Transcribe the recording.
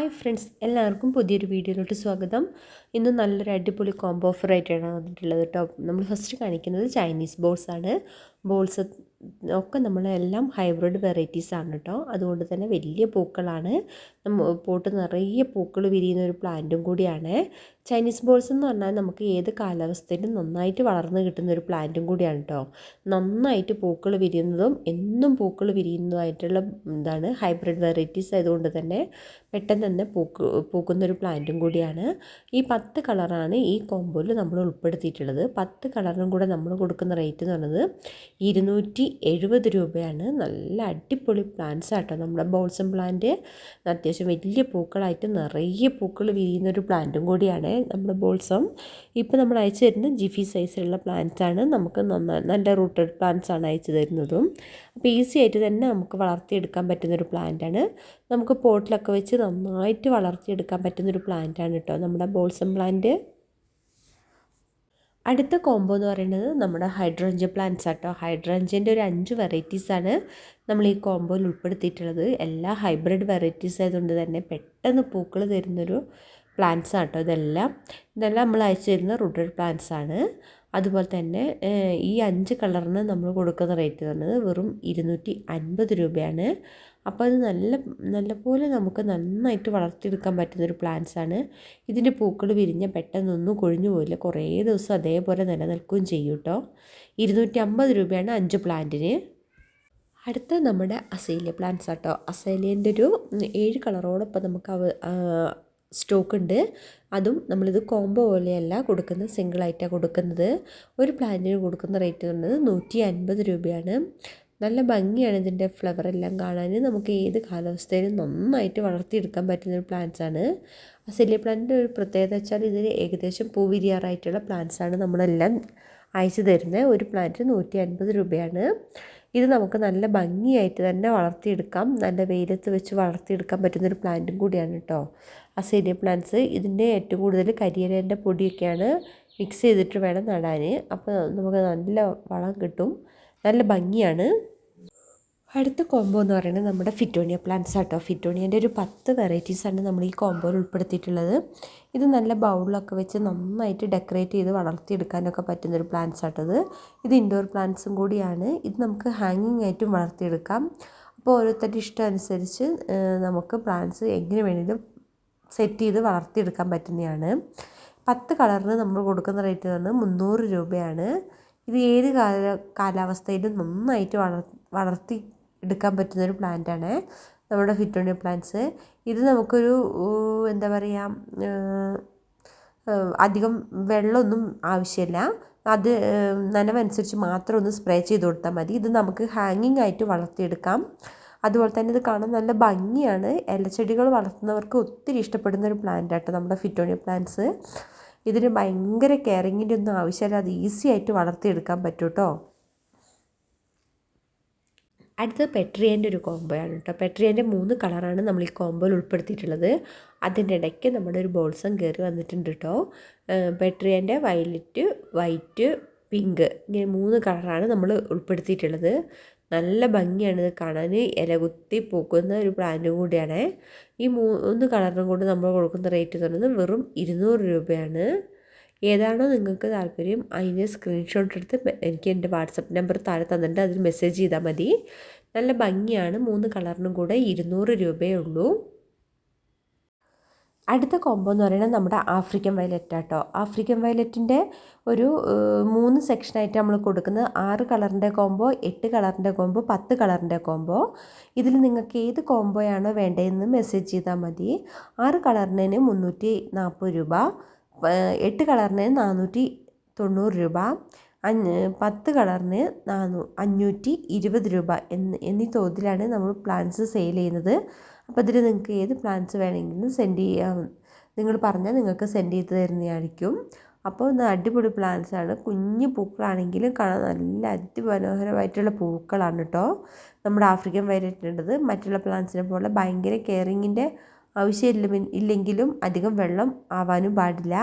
Hi friends എല്ലാവർക്കും പുതിയൊരു വീഡിയോയിലോട്ട് സ്വാഗതം. ഇന്ന് നല്ലൊരു അടിപൊളി കോംബോ ഓഫർ ആയിട്ടാണ് വന്നിട്ടുള്ളത് കേട്ടോ. നമ്മൾ ഫസ്റ്റ് കാണിക്കുന്നത് ചൈനീസ് ബോൾസാണ് ബോൾസ് ഒക്കെ നമ്മളെല്ലാം ഹൈബ്രിഡ് വെറൈറ്റീസ് ആണ് കേട്ടോ അതുകൊണ്ട് തന്നെ വലിയ പൂക്കളാണ്. പോട്ട് നിറയെ പൂക്കൾ വിരിയുന്ന ഒരു പ്ലാന്റും കൂടിയാണ്. ചൈനീസ് ബോൾസ് എന്ന് പറഞ്ഞാൽ നമുക്ക് ഏത് കാലാവസ്ഥയിലും നന്നായിട്ട് വളർന്ന് കിട്ടുന്ന ഒരു പ്ലാന്റും കൂടിയാണ് കേട്ടോ നന്നായിട്ട് പൂക്കൾ വിരിയുന്നതും എന്നും പൂക്കൾ വിരിയുന്നതുമായിട്ടുള്ള ഇതാണ് ഹൈബ്രിഡ് വെറൈറ്റീസ് ആയതുകൊണ്ട് തന്നെ പെട്ടെന്ന് തന്നെ പൂക്ക് പൂക്കുന്ന ഒരു പ്ലാന്റും കൂടിയാണ്. ഈ പത്ത് കളറാണ് ഈ കോമ്പോയിൽ നമ്മൾ ഉൾപ്പെടുത്തിയിട്ടുള്ളത്. പത്ത് കളറിനും കൂടെ നമ്മൾ കൊടുക്കുന്ന റേറ്റ് എന്ന് പറയുന്നത് ഇരുന്നൂറ്റി എഴുപത് രൂപയാണ്. നല്ല അടിപൊളി പ്ലാന്റ്സ് ആട്ടോ. നമ്മുടെ ബോൾസം പ്ലാന്റ് അത്യാവശ്യം വലിയ പൂക്കളായിട്ട് നിറയെ പൂക്കൾ വിരിയുന്ന ഒരു പ്ലാന്റും കൂടിയാണ് നമ്മുടെ ബോൾസം ഇപ്പോൾ നമ്മൾ അയച്ചു തരുന്നത് ജിഫി സൈസിലുള്ള പ്ലാന്റ്സ് ആണ്. നമുക്ക് നന്നായി നല്ല റൂട്ടഡ് പ്ലാന്റ്സ് ആണ് അയച്ചു തരുന്നതും. അപ്പോൾ ഈസി ആയിട്ട് തന്നെ നമുക്ക് വളർത്തിയെടുക്കാൻ പറ്റുന്നൊരു പ്ലാന്റാണ് നമുക്ക് പോട്ടിലൊക്കെ വെച്ച് നന്നായിട്ട് വളർത്തിയെടുക്കാൻ പറ്റുന്നൊരു പ്ലാന്റാണ് കേട്ടോ നമ്മുടെ ബോൾസം പ്ലാന്റ് അടുത്ത കോംബോ എന്ന് പറയുന്നത് നമ്മുടെ ഹൈഡ്രഞ്ച് പ്ലാന്റ്സ് ആട്ടോ. ഹൈഡ്രഞ്ചിന്റെ ഒരു അഞ്ച് വെറൈറ്റീസാണ് നമ്മൾ ഈ കോംബോയിൽ ഉൾപ്പെടുത്തിയിട്ടുള്ളത്. എല്ലാ ഹൈബ്രിഡ് വെറൈറ്റീസ് ആയതുകൊണ്ട് തന്നെ പെട്ടെന്ന് പൂക്കൾ തരുന്നൊരു പ്ലാന്റ്സ് ആട്ടോ ഇതെല്ലാം. ഇതെല്ലാം നമ്മൾ അയച്ചു തരുന്ന റൂട്ടഡ് പ്ലാന്റ്സ് ആണ്. അതുപോലെ തന്നെ ഈ അഞ്ച് കളറിന് നമ്മൾ കൊടുക്കുന്ന റേറ്റ് പറയുന്നത് വെറും ഇരുന്നൂറ്റി അൻപത് രൂപയാണ്. അപ്പോൾ അത് നല്ല നല്ലപോലെ നമുക്ക് നന്നായിട്ട് വളർത്തിയെടുക്കാൻ പറ്റുന്നൊരു പ്ലാന്റ്സ് ആണ്. ഇതിന്റെ പൂക്കൾ വിരിഞ്ഞ പെട്ടെന്നൊന്നും കൊഴിഞ്ഞു പോയില്ല. കുറേ ദിവസം അതേപോലെ നിലനിൽക്കുകയും ചെയ്യും കേട്ടോ. ഇരുന്നൂറ്റി അമ്പത് രൂപയാണ് അഞ്ച് പ്ലാന്റിന്. അടുത്ത നമ്മുടെ അസൈലിയ പ്ലാന്റ്സ് ആട്ടോ അസൈലിയന്റെ ഒരു ഏഴ് കളറോടൊപ്പം നമുക്ക് അവ സ്റ്റോക്ക് ഉണ്ട് അതും നമ്മളിത് കോംബോ പോലെയല്ല കൊടുക്കുന്നത്. സിംഗിളായിട്ടാണ് കൊടുക്കുന്നത്. ഒരു പ്ലാന്റിന് കൊടുക്കുന്ന റേറ്റ് പറയുന്നത് നൂറ്റി അൻപത് രൂപയാണ്. നല്ല ഭംഗിയാണ് ഇതിന്റെ ഫ്ലവർ എല്ലാം കാണാൻ. നമുക്ക് ഏത് കാലാവസ്ഥയിലും നന്നായിട്ട് വളർത്തിയെടുക്കാൻ പറ്റുന്ന ഒരു പ്ലാന്റ്സ് ആണ്. സെല്ലി പ്ലാന്റിന്റെ ഒരു പ്രത്യേകത വെച്ചാൽ ഇതിന് ഏകദേശം പൂവിരിയാറായിട്ടുള്ള പ്ലാന്റ്സ് ആണ് നമ്മളെല്ലാം അയച്ചു തരുന്നത്. ഒരു പ്ലാന്റ് നൂറ്റി അൻപത് രൂപയാണ്. ഇത് നമുക്ക് നല്ല ഭംഗിയായിട്ട് തന്നെ വളർത്തിയെടുക്കാം. നല്ല വെയിലത്ത് വെച്ച് വളർത്തിയെടുക്കാൻ പറ്റുന്നൊരു പ്ലാന്റും കൂടിയാണ് കേട്ടോ. അസേലിയ പ്ലാന്റ്സ് ഇതിന്റെ ഏറ്റവും കൂടുതൽ കരിയിലേന്റെ പൊടിയൊക്കെയാണ് മിക്സ് ചെയ്തിട്ട് വേണം നടാൻ. അപ്പോൾ നമുക്ക് നല്ല വളം കിട്ടും. നല്ല ഭംഗിയാണ്. അടുത്ത കോംബോ എന്ന് പറയുന്നത് നമ്മുടെ ഫിറ്റോണിയ പ്ലാന്റ്സ് ആട്ടോ. ഫിറ്റോണിയന്റെ ഒരു പത്ത് വെറൈറ്റീസാണ് നമ്മൾ ഈ കോംബോയിൽ ഉൾപ്പെടുത്തിയിട്ടുള്ളത്. ഇത് നല്ല ബൗളിലൊക്കെ വെച്ച് നന്നായിട്ട് ഡെക്കറേറ്റ് ചെയ്ത് വളർത്തിയെടുക്കാനൊക്കെ പറ്റുന്നൊരു പ്ലാന്റ്സ് ആട്ടത് ഇത്. ഇൻഡോർ പ്ലാന്റ്സും കൂടിയാണ്. ഇത് നമുക്ക് ഹാങ്ങിങ് ആയിട്ടും വളർത്തിയെടുക്കാം. അപ്പോൾ ഓരോരുത്തരുടെ ഇഷ്ടം അനുസരിച്ച് നമുക്ക് പ്ലാന്റ്സ് എങ്ങനെ വേണമെങ്കിലും സെറ്റ് ചെയ്ത് വളർത്തിയെടുക്കാൻ പറ്റുന്നതാണ്. പത്ത് കളറിന് നമ്മൾ കൊടുക്കുന്ന റേറ്റ് പറഞ്ഞാൽ മുന്നൂറ് രൂപയാണ്. ഇത് ഏത് കാല കാലാവസ്ഥയിലും നന്നായിട്ട് വളർ വളർത്തി എടുക്കാൻ പറ്റുന്നൊരു പ്ലാന്റാണ് നമ്മുടെ ഫിറ്റോണിയ പ്ലാന്റ്സ് ഇത് നമുക്കൊരു എന്താ പറയുക അധികം വെള്ളമൊന്നും ആവശ്യമില്ല. അത് നനവനുസരിച്ച് മാത്രം ഒന്ന് സ്പ്രേ ചെയ്ത് കൊടുത്താൽ മതി. ഇത് നമുക്ക് ഹാങ്ങിങ് ആയിട്ട് വളർത്തിയെടുക്കാം. അതുപോലെ തന്നെ ഇത് കാണാൻ നല്ല ഭംഗിയാണ്. ഇലച്ചെടികൾ വളർത്തുന്നവർക്ക് ഒത്തിരി ഇഷ്ടപ്പെടുന്ന ഒരു പ്ലാന്റ് ആട്ടോ നമ്മുടെ ഫിറ്റോണിയ പ്ലാന്റ്സ് ഇതിന് ഭയങ്കര കെയറിങ്ങിന്റെ ഒന്നും ആവശ്യമില്ല. അത് ഈസി ആയിട്ട് വളർത്തിയെടുക്കാൻ പറ്റും കേട്ടോ അടുത്തത് പെട്രിയന്റെ ഒരു കോംബോയാണ് കേട്ടോ. പെട്രിയന്റെ മൂന്ന് കളറാണ് നമ്മൾ ഈ കോംബോയിൽ ഉൾപ്പെടുത്തിയിട്ടുള്ളത്. അതിന്റെ ഇടയ്ക്ക് നമ്മുടെ ഒരു ബോൾസം കയറി വന്നിട്ടുണ്ട് കേട്ടോ. പെട്രിയന്റെ വയലറ്റ് വൈറ്റ് പിങ്ക് ഇങ്ങനെ മൂന്ന് കളറാണ് നമ്മൾ ഉൾപ്പെടുത്തിയിട്ടുള്ളത്. നല്ല ഭംഗിയാണ് ഇത് കാണാൻ ഇലകുത്തി പൂക്കുന്ന ഒരു പ്ലാന്റും കൂടിയാണ്. ഈ മൂന്ന് കളറിനും കൂടി നമ്മൾ കൊടുക്കുന്ന റേറ്റ് എന്ന് പറയുന്നത് വെറും ഇരുന്നൂറ് രൂപയാണ്. ഏതാണോ നിങ്ങൾക്ക് താല്പര്യം അതിന്റെ സ്ക്രീൻഷോട്ട് എടുത്ത് എനിക്ക് എന്റെ വാട്സപ്പ് നമ്പർ താഴെ തന്നിട്ട് അതിൽ മെസ്സേജ് ചെയ്താൽ മതി. നല്ല ഭംഗിയാണ് മൂന്ന് കളറിനും കൂടെ ഇരുന്നൂറ് രൂപയേ ഉള്ളൂ. അടുത്ത കോംബോ എന്ന് പറയുന്നത് നമ്മുടെ ആഫ്രിക്കൻ വയലറ്റ് ആട്ടോ. ആഫ്രിക്കൻ വയലറ്റിന്റെ ഒരു മൂന്ന് സെക്ഷനായിട്ട് നമ്മൾ കൊടുക്കുന്നത് ആറ് കളറിന്റെ കോംബോ എട്ട് കളറിന്റെ കോംബോ പത്ത് കളറിന്റെ കോംബോ ഇതിൽ നിങ്ങൾക്ക് ഏത് കോംബോയാണോ വേണ്ടതെന്ന് മെസ്സേജ് ചെയ്താൽ മതി. ആറ് കളറിന് മുന്നൂറ്റി നാൽപ്പത് രൂപ എട്ട് കളറിന് നാനൂറ്റി തൊണ്ണൂറ് രൂപ അഞ്ഞ് പത്ത് കളറിന് നാനൂ അഞ്ഞൂറ്റി ഇരുപത് രൂപ എന്ന് എന്നീ തോതിലാണ് നമ്മൾ പ്ലാന്റ്സ് സെയിൽ ചെയ്യുന്നത്. അപ്പോൾ ഇതിൽ നിങ്ങൾക്ക് ഏത് പ്ലാന്റ്സ് വേണമെങ്കിലും സെൻഡ് ചെയ്യാം. നിങ്ങൾ പറഞ്ഞാൽ നിങ്ങൾക്ക് സെൻഡ് ചെയ്ത് തരുന്നതായിരിക്കും. അപ്പോൾ ഒന്ന് അടിപൊളി പ്ലാന്റ്സ് ആണ്. കുഞ്ഞു പൂക്കളാണെങ്കിലും കാണാൻ നല്ല അതിമനോഹരമായിട്ടുള്ള പൂക്കളാണ് കേട്ടോ. നമ്മുടെ ആഫ്രിക്കൻ വയലറ്റിന്റെത് മറ്റുള്ള പ്ലാന്റ്സിനെ പോലെ ഭയങ്കര കെയറിങ്ങിന്റെ ആവശ്യമില്ല ഇല്ലെങ്കിലും അധികം വെള്ളം ആവാനും പാടില്ല.